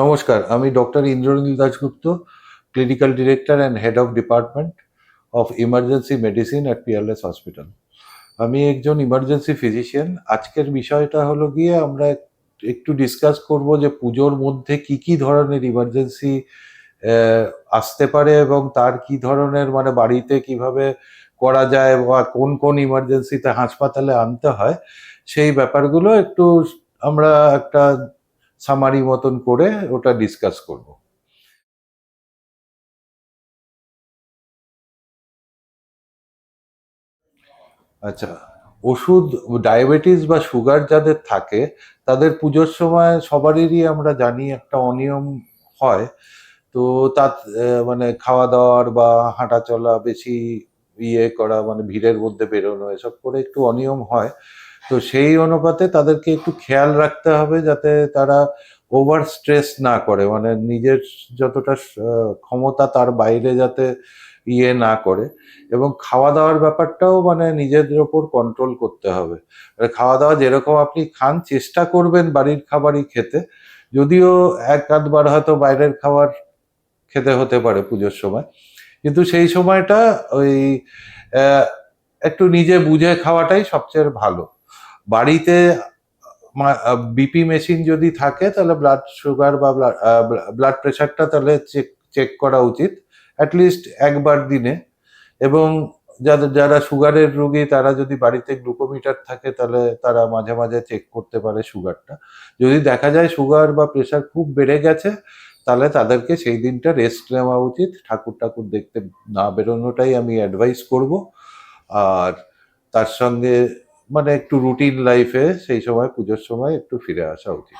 নমস্কার, আমি doctor Indranil Dasgupta, clinical director and head of department of emergency medicine at Peerless hospital. আমি একজন emergency physician. আজকের বিষয়টা হলো গিয়ে আমরা একটু ডিসকাস করব যে পুজোর মধ্যে কি কি ধরনের ইমার্জেন্সি আসতে পারে এবং তার কি ধরনের মানে বাড়িতে কীভাবে করা যায় বা কোন কোন ইমার্জেন্সিতে হাসপাতালে আনতে হয়, সেই ব্যাপারগুলো একটু আমরা একটা সামারি মতন করে ওটা ডিসকাস করব। আচ্ছা ওষুধ ডায়াবেটিস বা সুগার যাদের থাকে, তাদের পুজোর সময় সবারই আমরা জানি একটা অনিয়ম হয়। তো তা মানে খাওয়া দাওয়ার বা হাঁটা চলা বেশি ইয়ে করা মানে ভিড়ের মধ্যে বেরোনো, এসব করে একটু অনিয়ম হয়। তো সেই অনুপাতে তাদেরকে একটু খেয়াল রাখতে হবে যাতে তারা ওভার স্ট্রেস না করে। মানে নিজের যতটা ক্ষমতা তার বাইরে যাতে ইয়ে না করে। এবং খাওয়া দাওয়ার ব্যাপারটাও মানে নিজেদের ওপর কন্ট্রোল করতে হবে। আর খাওয়া দাওয়া যেরকম আপনি খান, চেষ্টা করবেন বাড়ির খাবারই খেতে। যদিও এক আধবার হয়তো বাইরের খাবার খেতে হতে পারে পুজোর সময়। কিন্তু সেই সময়টা ওই একটু নিজে বুঝে খাওয়াটাই সবচেয়ে ভালো। বাড়িতে বিপি মেশিন যদি থাকে, তাহলে ব্লাড সুগার বা ব্লাড প্রেশারটা তাহলে চেক চেক করা উচিত অ্যাটলিস্ট একবার দিনে। এবং যাদের, যারা সুগারের রোগী, তারা যদি বাড়িতে গ্লুকোমিটার থাকে, তাহলে তারা মাঝে মাঝে চেক করতে পারে সুগারটা। যদি দেখা যায় সুগার বা প্রেশার খুব বেড়ে গেছে, তাহলে তাদেরকে সেই দিনটা রেস্ট নেওয়া উচিত। ঠাকুর ঠাকুর দেখতে না বেরোনোটাই আমি অ্যাডভাইস করব। আর তার সঙ্গে মানে একটু রুটিন লাইফে সেই সময় পুজোর সময় একটু ফিরে আসা উচিত।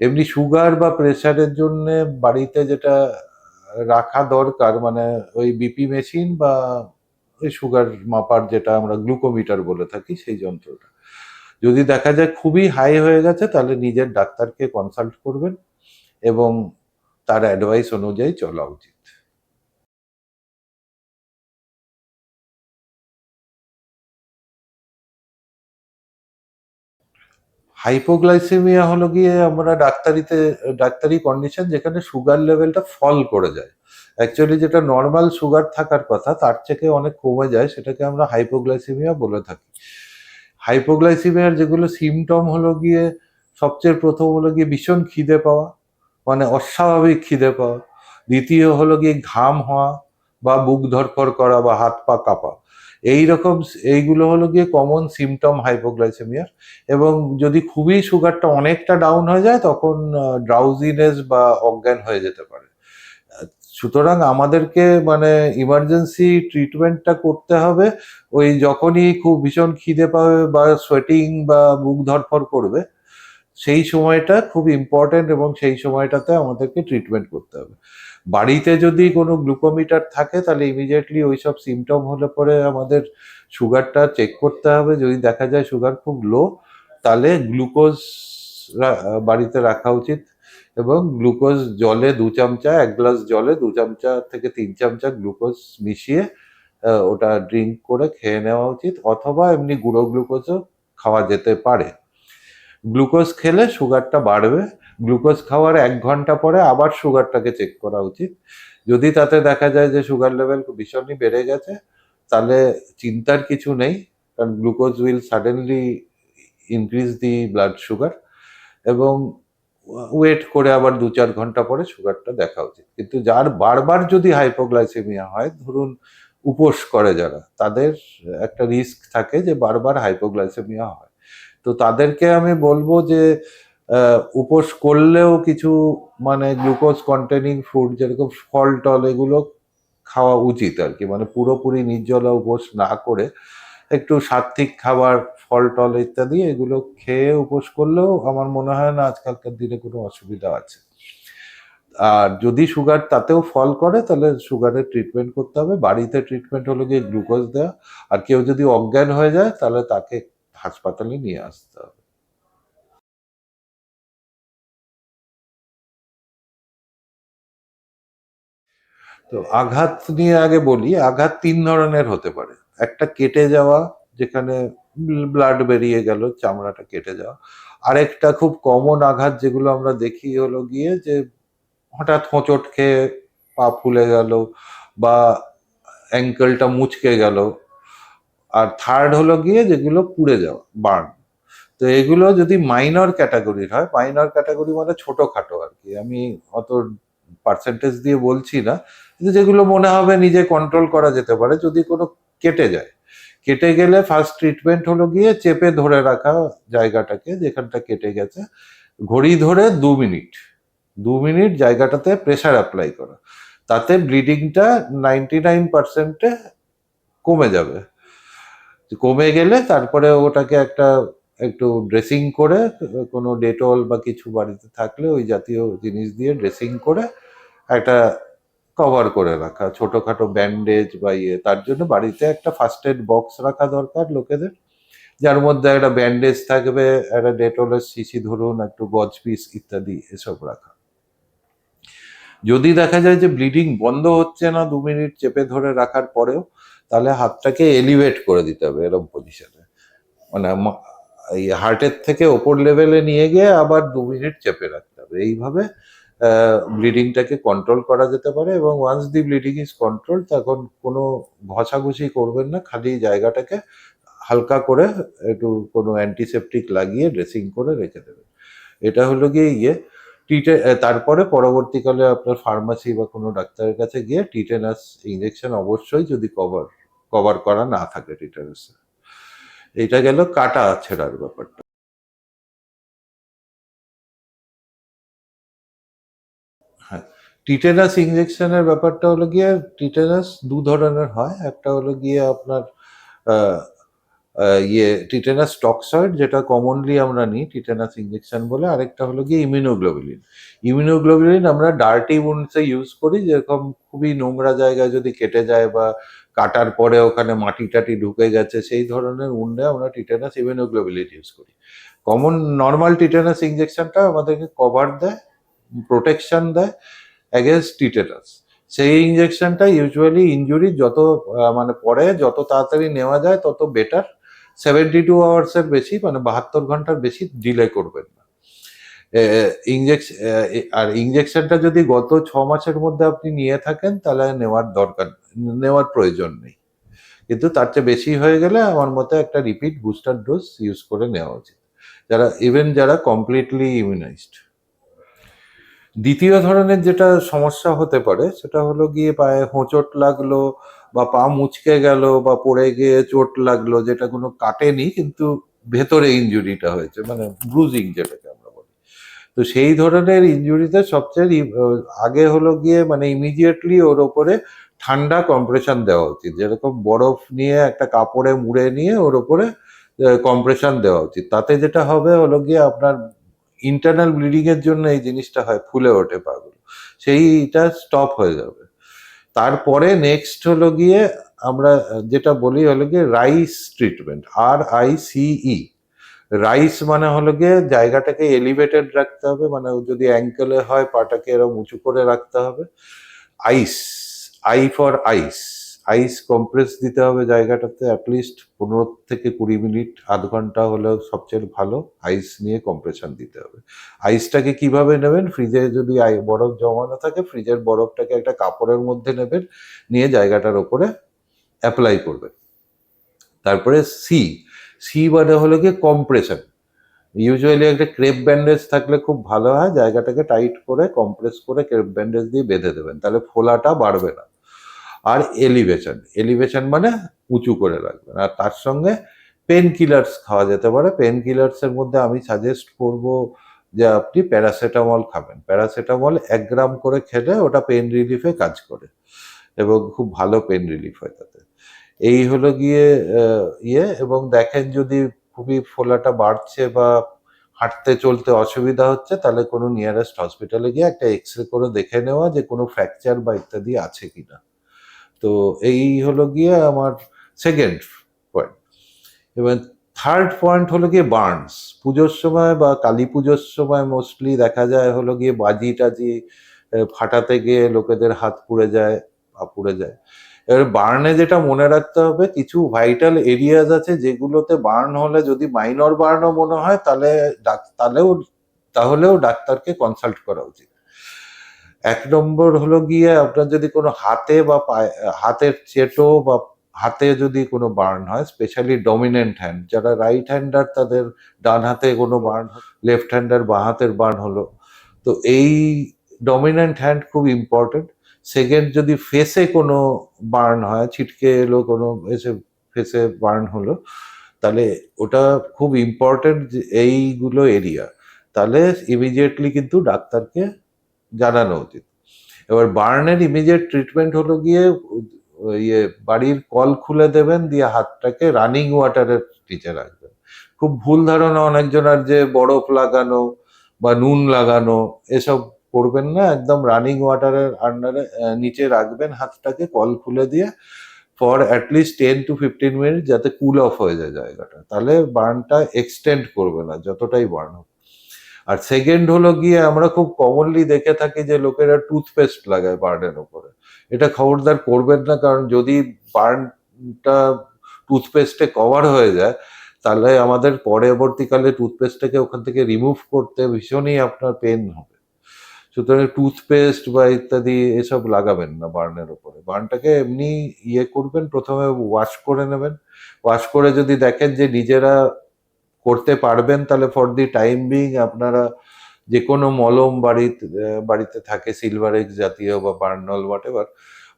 এমনি সুগার বা প্রেশারের জন্য বাড়িতে যেটা রাখা দরকার মানে ওই বিপি মেশিন বা ওই সুগার মাপার যেটা আমরা গ্লুকোমিটার বলে থাকি সেই যন্ত্রটা। যদি দেখা যায় খুবই হাই হয়ে গেছে, তাহলে নিজের ডাক্তারকে কনসাল্ট করবেন এবং তার অ্যাডভাইস অনুযায়ী চলা উচিত। হাইপোগ্লাইসেমিয়া হলো গিয়ে আমরা ডাক্তারিতে, ডাক্তারি কন্ডিশন যেখানে সুগার লেভেলটা ফল করে যায়। অ্যাকচুয়ালি যেটা নর্মাল সুগার থাকার কথা, তার থেকে অনেক কমে যায়, সেটাকে আমরা হাইপোগ্লাইসেমিয়া বলে থাকি। হাইপোগ্লাইসেমিয়ার যেগুলো সিমটম হলো গিয়ে, সবচেয়ে প্রথম হলো গিয়ে ভীষণ খিদে পাওয়া মানে অস্বাভাবিক খিদে পাওয়া। দ্বিতীয় হলো গিয়ে ঘাম হওয়া বা বুক ধরফর করা বা হাত পা কাঁপা। এই রকম এইগুলো হলো গিয়ে কমন সিমটম হাইপোগ্লাইসেমিয়ার এবং যদি খুবই সুগারটা অনেকটা ডাউন হয়ে যায়, তখন ড্রাউজিনেস বা অজ্ঞান হয়ে যেতে পারে। সুতরাং আমাদেরকে মানে ইমার্জেন্সি ট্রিটমেন্টটা করতে হবে। ওই যখনই খুব ভীষণ খিদে পাবে বা সোয়েটিং বা বুক ধরফর করবে সেই সময়টা খুব ইম্পর্টেন্ট এবং সেই সময়টাতে আমাদেরকে ট্রিটমেন্ট করতে হবে। বাড়িতে যদি কোনো গ্লুকোমিটার থাকে, তাহলে ইমিডিয়েটলি ওই সব সিমটম হলে পরে আমাদের সুগারটা চেক করতে হবে। যদি দেখা যায় সুগার খুব লো তাহলে গ্লুকোজ বাড়িতে রাখা উচিত এবং গ্লুকোজ জলে দু চামচা, এক গ্লাস জলে দু চামচা থেকে তিন চামচা গ্লুকোজ মিশিয়ে ওটা ড্রিঙ্ক করে খেয়ে নেওয়া উচিত। অথবা এমনি গুঁড়ো গ্লুকোজও খাওয়া যেতে পারে। গ্লুকোজ খেলে সুগারটা বাড়বে। গ্লুকোজ খাওয়ার এক ঘণ্টা পরে আবার সুগারটাকে চেক করা উচিত। যদি তাতে দেখা যায় যে সুগার লেভেল ভীষণই বেড়ে গেছে, তাহলে চিন্তার কিছু নেই, কারণ glucose will suddenly increase the blood sugar এবং ওয়েট করে আবার দু চার ঘণ্টা পরে সুগারটা দেখা উচিত। কিন্তু যার বারবার যদি হাইপোগ্লাইসেমিয়া হয়, ধরুন উপোস করে যারা, তাদের একটা রিস্ক থাকে যে বারবার হাইপোগ্লাইসেমিয়া হয়। তো তাদেরকে আমি বলব যে উপোস করলেও কিছু মানে গ্লুকোজ কন্টেনিং ফুড যেরকম ফল টল এগুলো খাওয়া উচিত আর কি। মানে পুরোপুরি নির্জলা উপোস না করে একটু সাত্বিক খাবার, ফল টল ইত্যাদি এগুলো খেয়ে উপোস করলেও আমার মনে হয় না আজকালকার দিনে কোনো অসুবিধা আছে। আর যদি সুগার তাতেও ফল করে তাহলে সুগারের ট্রিটমেন্ট করতে হবে। বাড়িতে ট্রিটমেন্ট হলো গিয়ে গ্লুকোজ দেওয়া। আর কেউ যদি অজ্ঞান হয়ে যায় তাহলে তাকে হাসপাতালে নিয়ে আসতে হবে। তো আঘাত নিয়ে আগে বলি, আঘাত তিন ধরনের হতে পারে। একটা কেটে যাওয়া, যেখানে ব্লাড বেরিয়ে গেল, চামড়াটা কেটে যাওয়া। আরেকটা খুব কমন আঘাত যেগুলো আমরা দেখি হলো গিয়ে যে হঠাৎ হোঁচট খেয়ে পা ফুলে গেল বা অ্যাঙ্কেলটা মুচকে গেল। আর থার্ড হলো গিয়ে যেগুলো পুড়ে যাওয়া বার্ন তো এগুলো যদি মাইনর ক্যাটাগরির হয় মাইনর ক্যাটাগরি মানে ছোটখাটো আর কি। আমি অত পার্সেন্টেজ দিয়ে বলছি না, কিন্তু যেগুলো মনে হবে নিজে কন্ট্রোল করা যেতে পারে, যদি কোনো কেটে যায়। কেটে গেলে ফার্স্ট ট্রিটমেন্ট হলো গিয়ে চেপে ধরে রাখা জায়গাটাকে, যেখানটা কেটে গেছে, ঘড়ি ধরে দু মিনিট। দু মিনিট জায়গাটাতে প্রেশার অ্যাপ্লাই করা। তাতে ব্লিডিংটা নাইনটি নাইন পার্সেন্টে কমে যাবে। কমে গেলে তারপরে ওটাকে একটা একটু ড্রেসিং করে, কোনো ডেটল বা কিছু বাড়িতে থাকলে ওই জাতীয় জিনিস দিয়ে ড্রেসিং করে একটা কভার করে রাখা। ছোটখাটো ব্যান্ডেজ বা ইয়ে তার জন্য বাড়িতে একটা ফার্স্ট এড বক্স রাখা দরকার লোকেদের। যার মধ্যে একটা ব্যান্ডেজ থাকবে, একটা ডেটলের শিশি ধরুন, একটু গজ পিস ইত্যাদি এসব রাখা। যদি দেখা যায় যে ব্লিডিং বন্ধ হচ্ছে না দু মিনিট চেপে ধরে রাখার পরেও তাহলে হাতটাকে এলিভেট করে দিতে হবে এরকম পজিশনে মানে এই হার্টের থেকে ওপর লেভেলে নিয়ে গিয়ে আবার দু মিনিট চেপে রাখতে হবে। এইভাবে ব্লিডিংটাকে কন্ট্রোল করা যেতে পারে এবং once the bleeding is control তখন কোনো ঘষাঘষি করবেন না, খালি জায়গাটাকে হালকা করে একটু কোনো অ্যান্টিসেপটিক লাগিয়ে ড্রেসিং করে রেখে দেবেন। এটা হলো গিয়ে ইয়ে টিটে তারপরে পরবর্তীকালে আপনার ফার্মাসি বা কোনো ডাক্তারের কাছে গিয়ে টিটেনাস ইঞ্জেকশন অবশ্যই যদি কভার কভার করা না থাকে টিটেনাসে এটা গেল কাটা ছেঁড়ার ব্যাপারটা। হ্যাঁ টিটেনাস ইঞ্জেকশনের ব্যাপারটা হলো গিয়ে, টিটেনাস দু ধরনের হয়। একটা হলো গিয়ে আপনার ইয়ে টিটেনাস টক্সয়েড যেটা কমনলি আমরা নিই টিটেনাস ইঞ্জেকশন বলে। আরেকটা হলো গিয়ে ইমিউনোগ্লোবুলিন। ইমিউনোগ্লোবুলিন আমরা ডার্টি উন্ডসে ইউজ করি, যেরকম খুবই নোংরা জায়গায় যদি কেটে যায় বা কাটার পরে ওখানে মাটি টাটি ঢুকে গেছে, সেই ধরনের উন্ডে আমরা টিটেনাস ইমিউনোগ্লোবুলিন ইউজ করি। কমন নর্মাল টিটেনাস ইঞ্জেকশনটা আমাদেরকে কভার দেয় প্রোটেকশন দেয় অ্যাগেনস্ট টিটেনাস সেই ইঞ্জেকশনটা ইউজুয়ালি ইনজুরি যত মানে পরে যত তাড়াতাড়ি নেওয়া যায় তত বেটার সেভেন্টি টু আওয়ার্সের বেশি মানে বাহাত্তর ঘণ্টার বেশি ডিলে করবেন না। ইঞ্জেকশন আর ইঞ্জেকশনটা যদি গত ছ মাসের মধ্যে আপনি নিয়ে থাকেন, তাহলে নেওয়ার দরকার নেওয়ার প্রয়োজন নেই। কিন্তু তার চেয়ে বেশি হয়ে গেলে আমার মতে একটা রিপিট বুস্টার ডোজ ইউজ করে নেওয়া উচিত। যারা ইভেন যারা কমপ্লিটলি ইমিউনাইজড দ্বিতীয় ধরনের যেটা সমস্যা হতে পারে, সেটা হলো গিয়ে পায়ে হোঁচট লাগল বা পা মুচকে গেল বা পড়ে গিয়ে চোট লাগল, যেটা কোনো কাটেনি, কিন্তু ভেতরে ইনজুরিটা হয়েছে মানে ব্রুজিং যেটাকে আমরা বলি। তো সেই ধরনের ইনজুরিতে সবচেয়ে আগে হলো গিয়ে মানে ইমিডিয়েটলি ওর ওপরে ঠান্ডা কম্প্রেশন দেওয়া উচিত। যেরকম বরফ নিয়ে একটা কাপড়ে মুড়ে নিয়ে ওর ওপরে কম্প্রেশন দেওয়া উচিত। তাতে যেটা হবে হলো গিয়ে আপনার ইন্টারনাল ব্লিডিং এর জন্য এই জিনিসটা হয়, ফুলে ওঠে পাগুলো। সেইটা স্টপ হয়ে যাবে। তারপরে নেক্সট হলো গিয়ে আমরা যেটা বলি হলো গিয়ে RICE treatment R I C E RICE মানে হলো গিয়ে জায়গাটাকে এলিভেটেড রাখতে হবে মানে যদি অ্যাঙ্কেলে হয়, পাটাকে এরকম উঁচু করে রাখতে হবে। Ice I for ice. Ice compress দিতে হবে জায়গাটাতে অ্যাটলিস্ট পনেরো থেকে কুড়ি মিনিট, আধ ঘণ্টা হলেও সবচেয়ে ভালো আইস নিয়ে কম্প্রেশন দিতে হবে। আইসটাকে কীভাবে নেবেন? ফ্রিজে যদি আই- বরফ জমানো থাকে, ফ্রিজের বরফটাকে একটা কাপড়ের মধ্যে নেবেন, নিয়ে জায়গাটার ওপরে অ্যাপ্লাই করবেন। তারপরে সি সি মানে হলো কি কম্প্রেশন ইউজুয়ালি একটা ক্রেপ ব্যান্ডেজ থাকলে খুব ভালো হয়, জায়গাটাকে টাইট করে কম্প্রেস করে ক্রেপ ব্যান্ডেজ দিয়ে বেঁধে দেবেন, তাহলে ফোলাটা বাড়বে না। আর এলিভেশন এলিভেশন মানে উঁচু করে রাখবেন। আর তার সঙ্গে পেন কিলার্স খাওয়া যেতে পারে। পেন কিলার্সের মধ্যে আমি সাজেস্ট করব যে আপনি প্যারাসিটামল খাবেন। প্যারাসিটামল এক গ্রাম করে খেলে ওটা পেন রিলিফে কাজ করে এবং খুব ভালো পেন রিলিফ হয় তাতে। এই হলো গিয়ে ইয়ে এবং দেখেন যদি খুবই ফোলাটা বাড়ছে বা হাঁটতে চলতে অসুবিধা হচ্ছে, তাহলে কোনো নিয়ারেস্ট হসপিটালে গিয়ে একটা এক্স রে করে দেখে নেওয়া যে কোনো ফ্র্যাকচার বা ইত্যাদি আছে কিনা। তো এই হলো গিয়ে আমার সেকেন্ড পয়েন্ট এবার থার্ড পয়েন্ট হলো গিয়ে বার্নস পুজোর সময় বা কালী পুজোর সময় মোস্টলি দেখা যায় হলো গিয়ে বাজি টাজি ফাটাতে গিয়ে লোকেদের হাত পুড়ে যায়, পা পুড়ে যায়। এবার বার্নে যেটা মনে রাখতে হবে, কিছু ভাইটাল এরিয়াজ আছে যেগুলোতে বার্ন হলে যদি মাইনর বার্নও মনে হয়, তাহলে তাহলেও তাহলেও ডাক্তারকে কনসাল্ট করা উচিত। এক নম্বর হলো গিয়ে আপনার যদি কোনো হাতে বা পায়ে, হাতের চেটো বা হাতে যদি কোনো বার্ন হয় স্পেশালি ডমিনেন্ট হ্যান্ড যারা রাইট হ্যান্ডার তাদের ডান হাতে কোনো বার্ন লেফট হ্যান্ডার বাঁ হাতের বার্ন হলো। তো এই ডমিনেন্ট হ্যান্ড খুব ইম্পর্টেন্ট সেকেন্ড যদি ফেসে কোনো বার্ন হয়, ছিটকে এলো কোনো, এসে ফেসে বার্ন হলো, তাহলে ওটা খুব ইম্পর্টেন্ট এইগুলো এরিয়া তাহলে ইমিডিয়েটলি কিন্তু ডাক্তারকে জানানো উচিত। এবার বার্নের ইমিডিয়েট ট্রিটমেন্ট হলো গিয়ে ইয়ে বাড়ির কল খুলে দেবেন, দিয়ে হাতটাকে রানিং ওয়াটারের নিচে রাখবেন। খুব ভুল ধারণা অনেকজনের যে বরফ লাগানো বা নুন লাগানো, এসব করবেন না, একদম রানিং ওয়াটারের আন্ডারে নিচে রাখবেন হাতটাকে, কল খুলে দিয়ে for at least ten to fifteen minute যাতে কুল অফ হয়ে যায় জায়গাটা। তাহলে বার্নটা এক্সটেন্ড করবে না, যতটাই বার্ন হোক। আর সেকেন্ড হলো গিয়ে আমরা খুব কমনলি দেখে থাকি যে লোকেরা টুথপেস্ট লাগায় বার্নের উপরে এটা খবরদার করবেন না, কারণ যদি বার্নটা টুথপেস্টে কভার হয়ে যায়, তাহলে আমাদের পরবর্তীকালে টুথপেস্টটাকে ওখান থেকে রিমুভ করতে ভীষণই আপনার পেন হবে। সুতরাং টুথপেস্ট বা ইত্যাদি এসব লাগাবেন না বার্নের উপরে বার্নটাকে এমনি ইয়ে করবেন, প্রথমে ওয়াশ করে নেবেন। ওয়াশ করে যদি দেখেন যে নিজেরা করতে পারবেন তাহলে ফর দি টাইম বিং আপনারা যে কোনো মলম বাড়িতে বাড়িতে থাকে সিলভার এক্স জাতীয় বা বার্নল হোয়াট এভার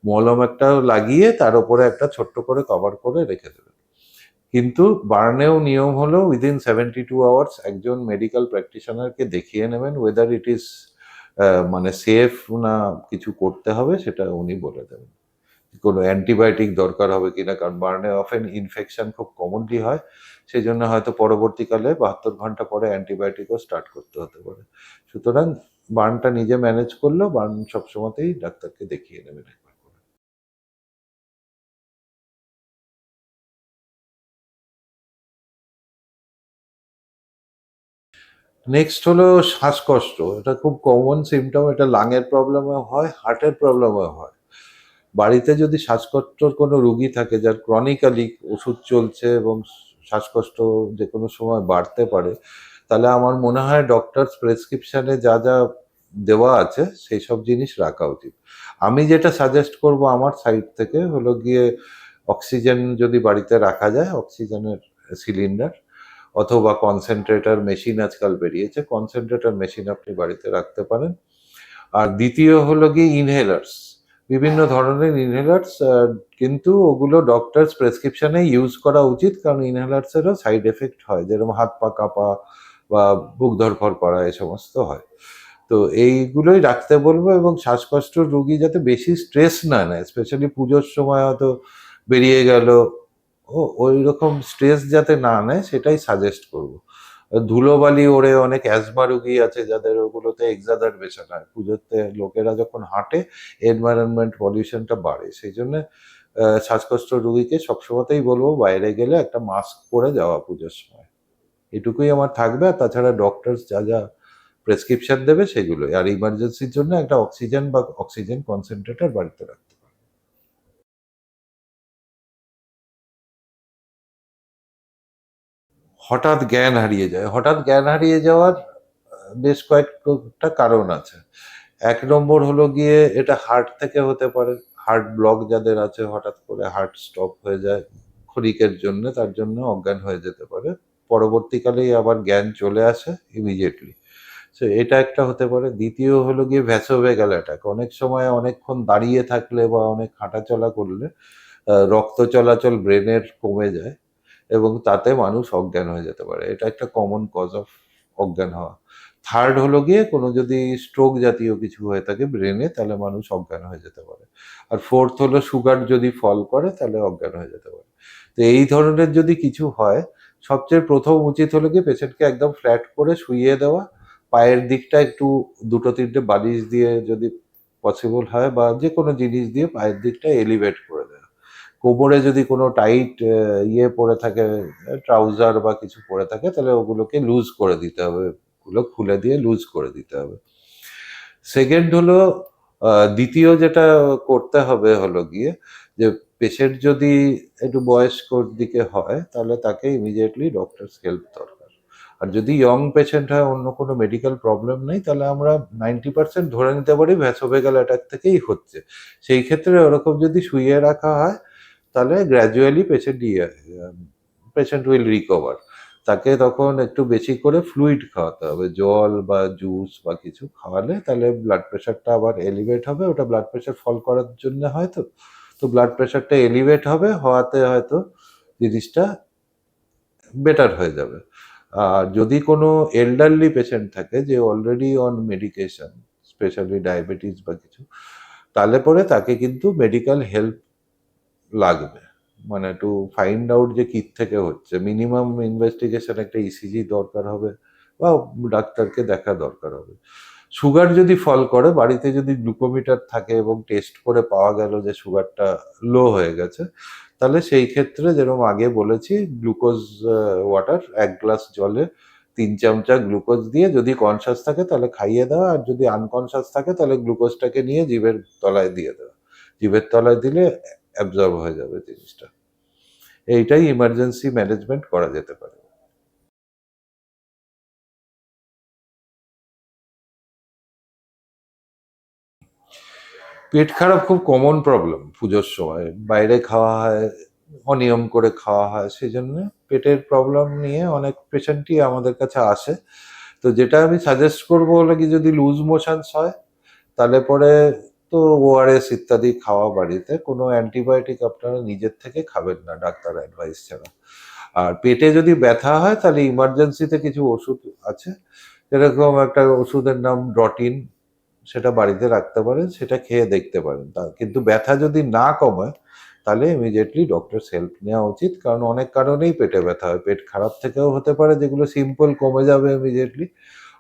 মলম একটা লাগিয়ে তার উপরে একটা ছোট্ট করে কভার করে রেখে দেবেন। কিন্তু বার্নেও নিয়ম হলো উইদিন সেভেন্টি টু আওয়ার্স একজন মেডিকেল প্র্যাকটিশনারকে দেখিয়ে নেবেন ওয়েদার ইট ইজ মানে সেফ না কিছু করতে হবে সেটা উনি বলে দেবেন। কোনো অ্যান্টিবায়োটিক দরকার হবে কিনা, কারণ বার্নে অফেন ইনফেকশন খুব কমনলি হয়। সেই জন্য হয়তো পরবর্তীকালে বাহাত্তর ঘণ্টা পরে অ্যান্টিবায়োটিকও স্টার্ট করতে হতে পারে। সুতরাং বার্নটা নিজে ম্যানেজ করলেও বার্ন সবসময়তেই ডাক্তারকে দেখিয়ে নেবেন নেক্সট হলো শ্বাসকষ্ট। এটা খুব কমন সিমটম এটা লাঙের প্রবলেমে হয় হার্টের প্রবলেমে হয়। বাড়িতে যদি শ্বাসকষ্টর কোনো রুগী থাকে, যার ক্রনিক্যালি ওষুধ চলছে এবং শ্বাসকষ্ট যে কোনো সময় বাড়তে পারে, তাহলে আমার মনে হয় ডক্টরস প্রেসক্রিপশানে যা যা দেওয়া আছে সেই সব জিনিস রাখা উচিত। আমি যেটা সাজেস্ট করব আমার সাইড থেকে হলো গিয়ে অক্সিজেন যদি বাড়িতে রাখা যায় অক্সিজেনের সিলিন্ডার অথবা কনসেন্ট্রেটর মেশিন আজকাল বেরিয়েছে কনসেন্ট্রেটর মেশিন আপনি বাড়িতে রাখতে পারেন। আর দ্বিতীয় হলো গিয়ে ইনহেলার্স বিভিন্ন ধরনের ইনহেলার্স কিন্তু ওগুলো ডক্টরস প্রেসক্রিপশনে ইউজ করা উচিত, কারণ ইনহেলার্সেরও সাইড এফেক্ট হয়। যেরকম হাত পা কাঁপা বা বুক ধরফর করা, এ সমস্ত হয়। তো এইগুলোই রাখতে বলব এবং শ্বাসকষ্টর রুগী যাতে বেশি স্ট্রেস না নেয় স্পেশালি পুজোর সময় হয়তো বেরিয়ে গেল, ও ওই রকম স্ট্রেস যাতে না নেয়, সেটাই সাজেস্ট করব। ধুলোবালি ওড়ে, অনেক অ্যাজমা রুগী আছে যাদের ওগুলোতে এক্সাদারবেশন হয়। পুজোতে লোকেরা যখন হাঁটে এনভায়রনমেন্ট পলিউশনটা বাড়ে। সেই জন্য শ্বাসকষ্ট রুগীকে সবসময়তেই বলব বাইরে গেলে একটা মাস্ক পরে যাওয়া পুজোর সময়। এটুকুই আমার থাকবে। আর তাছাড়া ডক্টরস যা যা প্রেসক্রিপশন দেবে সেগুলোই। আর ইমার্জেন্সির জন্য একটা অক্সিজেন বা অক্সিজেন কনসেন্ট্রেটর বাড়িতে রাখতে হঠাৎ জ্ঞান হারিয়ে যায়। হঠাৎ জ্ঞান হারিয়ে যাওয়ার বেশ কয়েকটা কারণ আছে। এক নম্বর হলো গিয়ে এটা হার্ট থেকে হতে পারে। হার্ট ব্লক যাদের আছে, হঠাৎ করে হার্ট স্টপ হয়ে যায় ক্ষণিকের জন্য, তার জন্য অজ্ঞান হয়ে যেতে পারে। পরবর্তীকালেই আবার জ্ঞান চলে আসে ইমিডিয়েটলি সো এটা একটা হতে পারে। দ্বিতীয় হলো গিয়ে ভ্যাসোভেগাল অ্যাটাক অনেক সময় অনেকক্ষণ দাঁড়িয়ে থাকলে বা অনেক হাঁটাচলা করলে রক্ত চলাচল ব্রেনের কমে যায়। এবং তাতে মানুষ অজ্ঞান হয়ে যেতে পারে। এটা একটা কমন কজ অফ অজ্ঞান হওয়া। থার্ড হলো গিয়ে কোনো যদি স্ট্রোক জাতীয় কিছু হয়ে থাকে ব্রেনে তাহলে মানুষ অজ্ঞান হয়ে যেতে পারে। আর ফোর্থ হলো সুগার যদি ফল করে, তাহলে অজ্ঞান হয়ে যেতে পারে। তো এই ধরনের যদি কিছু হয়, সবচেয়ে প্রথম উচিত হলো গিয়ে পেশেন্টকে একদম ফ্ল্যাট করে শুইয়ে দেওয়া। পায়ের দিকটা একটু দুটো তিনটে বালিশ দিয়ে যদি পসিবল হয় বা যে কোনো জিনিস দিয়ে পায়ের দিকটা এলিভেট করে কোমরে যদি কোনো টাইট ইয়ে পরে থাকে ট্রাউজার বা কিছু পরে থাকে, তাহলে ওগুলোকে লুজ করে দিতে হবে। ওগুলো খুলে দিয়ে লুজ করে দিতে হবে। সেকেন্ড হলো দ্বিতীয় যেটা করতে হবে হলো গিয়ে, যে পেশেন্ট যদি একটু বয়স্কর দিকে হয়, তাহলে তাকে ইমিডিয়েটলি ডক্টরস হেল্প দরকার। আর যদি ইয়ং পেশেন্ট হয়, অন্য কোনো মেডিকেল প্রবলেম নেই, তাহলে আমরা নাইনটি পার্সেন্ট ধরে নিতে পারি, ভ্যাসোভেগাল অ্যাটাক থেকেই হচ্ছে। সেই ক্ষেত্রে ওরকম যদি শুইয়ে রাখা হয় তাহলে গ্র্যাজুয়ালি পেশেন্ট ইয়ে পেশেন্ট উইল রিকভার তাকে তখন একটু বেশি করে ফ্লুইড খাওয়াতে হবে। জল বা জুস বা কিছু খাওয়ালে তাহলে ব্লাড প্রেশারটা আবার এলিভেট হবে। ওটা ব্লাড প্রেশার ফল করার জন্য হয়তো। তো ব্লাড প্রেশারটা এলিভেট হবে, হওয়াতে হয়তো জিনিসটা বেটার হয়ে যাবে। আর যদি কোনো এল্ডারলি পেশেন্ট থাকে যে already on medication specially diabetes বা কিছু, তাহলে পরে তাকে কিন্তু মেডিকেল হেল্প লাগবে। মানে টু ফাইন্ড আউট যে কি থেকে হচ্ছে মিনিমাম ইনভেস্টিগেশন একটা ইসিজি দরকার হবে বা ডাক্তারকে দেখা দরকার হবে। সুগার যদি ফল করে, বাড়িতে যদি গ্লুকোমিটার থাকে এবং টেস্ট করে পাওয়া গেল যে সুগারটা লো হয়ে গেছে, তাহলে সেই ক্ষেত্রে যেরকম আগে বলেছি গ্লুকোজ ওয়াটার এক গ্লাস জলে তিন চামচা গ্লুকোজ দিয়ে যদি কনসাস থাকে তাহলে খাইয়ে দেওয়া, আর যদি আনকনসাস থাকে তাহলে গ্লুকোজটাকে নিয়ে জিভের তলায় দিয়ে দেওয়া। জিভের তলায় দিলে অ্যাবজর্ব হয়ে যাবে জিনিসটা। এইটাই ইমার্জেন্সি ম্যানেজমেন্ট করা যেতে পারে। পেট খারাপ খুব কমন প্রবলেম পুজোর সময়। বাইরে খাওয়া হয়, অনিয়ম করে খাওয়া হয় সেই জন্য পেটের প্রবলেম নিয়ে অনেক পেশেন্টই আমাদের কাছে আসে। তো যেটা আমি সাজেস্ট করব হলো কি যদি লুজ মোশনস হয়, তাহলে পরে তো ওআরএস ইত্যাদি খাওয়া বাড়িতে কোনো অ্যান্টিবায়োটিক আপনারা নিজের থেকে খাবেন না ডাক্তার অ্যাডভাইস ছাড়া। আর পেটে যদি ব্যথা হয় তাহলে ইমার্জেন্সিতে কিছু ওষুধ আছে। যেরকম একটা ওষুধের নাম ড্রটিন সেটা বাড়িতে রাখতে পারেন, সেটা খেয়ে দেখতে পারেন। কিন্তু ব্যথা যদি না কমায়, তাহলে ইমিডিয়েটলি ডক্টরস হেল্প নেওয়া উচিত। কারণ অনেক কারণেই পেটে ব্যথা হয়। পেট খারাপ থেকেও হতে পারে, যেগুলো সিম্পল কমে যাবে ইমিডিয়েটলি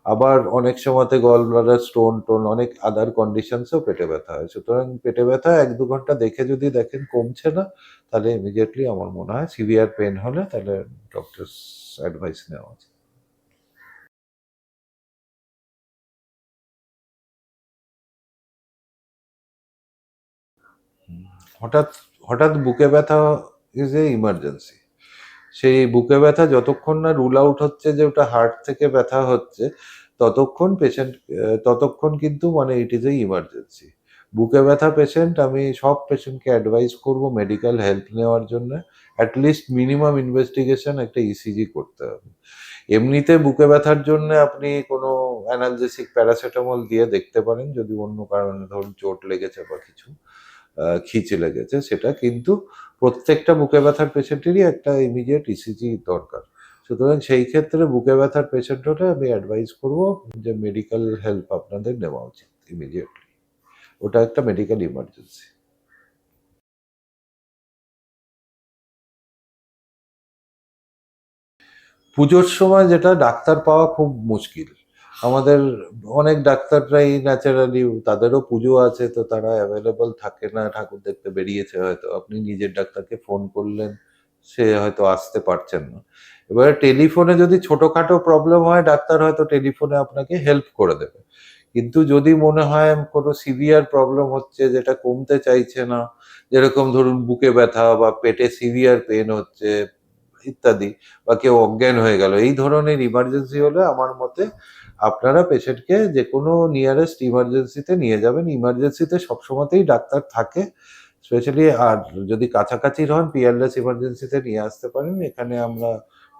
আবার অনেক সময়তে গল ব্লাডার স্টোন টোন অনেক আদার কন্ডিশনসেও পেটে ব্যথা হয়। সুতরাং পেটে ব্যথা এক দু ঘণ্টা দেখে যদি দেখেন কমছে না, তাহলে ইমিডিয়েটলি আমার মনে হয় সিভিয়ার পেন হলে তাহলে ডক্টরস অ্যাডভাইস নেওয়া উচিত। হঠাৎ হঠাৎ বুকে ব্যথা ইজ এ ইমার্জেন্সি সেই বুকে ব্যথা যতক্ষণ না রুল আউট হচ্ছে যে ওটা হার্ট থেকে ব্যথা হচ্ছে, ততক্ষণ পেশেন্ট ততক্ষণ কিন্তু মানে ইট ইজ এ ইমার্জেন্সি বুকে ব্যথা পেশেন্ট আমি সব পেশেন্টকে অ্যাডভাইস করব মেডিকেল হেল্প নেওয়ার জন্য অ্যাটলিস্ট মিনিমাম ইনভেস্টিগেশন একটা ইসিজি করতে হবে। এমনিতে বুকে ব্যথার জন্য আপনি কোনো অ্যানালজেসিক প্যারাসিটামল দিয়ে দেখতে পারেন, যদি অন্য কারণে ধরুন চোট লেগেছে বা কিছু খিচে লেগেছে, সেটা কিন্তু প্রত্যেকটা বুকে ব্যথার পেশেন্টেরই একটা ইমিডিয়েট ইসিজি দরকার। সুতরাং সেই ক্ষেত্রে বুকে ব্যথার পেশেন্ট হলে আমি অ্যাডভাইস করব যে মেডিকেল হেল্প আপনাদের নেওয়া উচিত ইমিডিয়েটলি ওটা একটা মেডিকেল ইমার্জেন্সি পুজোর সময় যেটা ডাক্তার পাওয়া খুব মুশকিল। আমাদের অনেক ডাক্তাররাই ন্যাচারালি তাদেরও পুজো আছে, তো তারা অ্যাভেলেবল থাকে না, ঠাকুর দেখতে বেরিয়েছে হয়তো। আপনি নিজের ডাক্তারকে ফোন করলেন, সে হয়তো আসতে পারছেন না। এবারে টেলিফোনে যদি ছোটখাটো প্রবলেম হয়, ডাক্তার হয়তো টেলিফোনে আপনাকে হেল্প করে দেবে। কিন্তু যদি মনে হয় কোনো সিভিয়ার প্রবলেম হচ্ছে, যেটা কমতে চাইছে না, যেরকম ধরুন বুকে ব্যথা বা পেটে সিভিয়ার পেন হচ্ছে ইত্যাদি, বা কেউ অজ্ঞান হয়ে গেল। এই ধরনের ইমার্জেন্সি হলে আমার মতে আপনারা পেশেন্টকে যে কোনো নিয়ারেস্ট ইমার্জেন্সিতে নিয়ে যাবেন। ইমার্জেন্সিতে সবসময়তেই ডাক্তার থাকে। স্পেশালি আর যদি কাছাকাছি হন পিয়ারলেস ইমার্জেন্সিতে নিয়ে আসতে পারেন, এখানে আমরা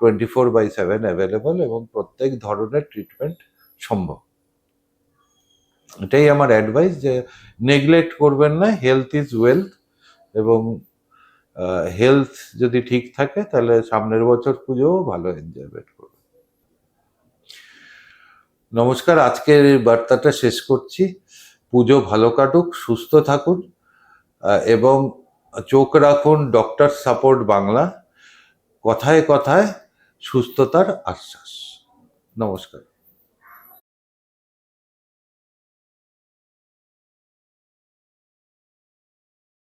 twenty four by seven available এবং প্রত্যেক ধরনের ট্রিটমেন্ট সম্ভব। এটাই আমার অ্যাডভাইস যে নেগলেক্ট করবেন না হেলথ ইজ ওয়েলথ এবং হেলথ যদি ঠিক থাকে, তাহলে সামনের বছর পুজোও ভালো এনজয়মেন্ট করবে। নমস্কার, আজকের এই বার্তাটা শেষ করছি। পুজো ভালো কাটুক, সুস্থ থাকুন এবং চোখ রাখুন ডক্টর সাপোর্ট বাংলা। কথায় কথায় সুস্থতার আশ্বাস। নমস্কার।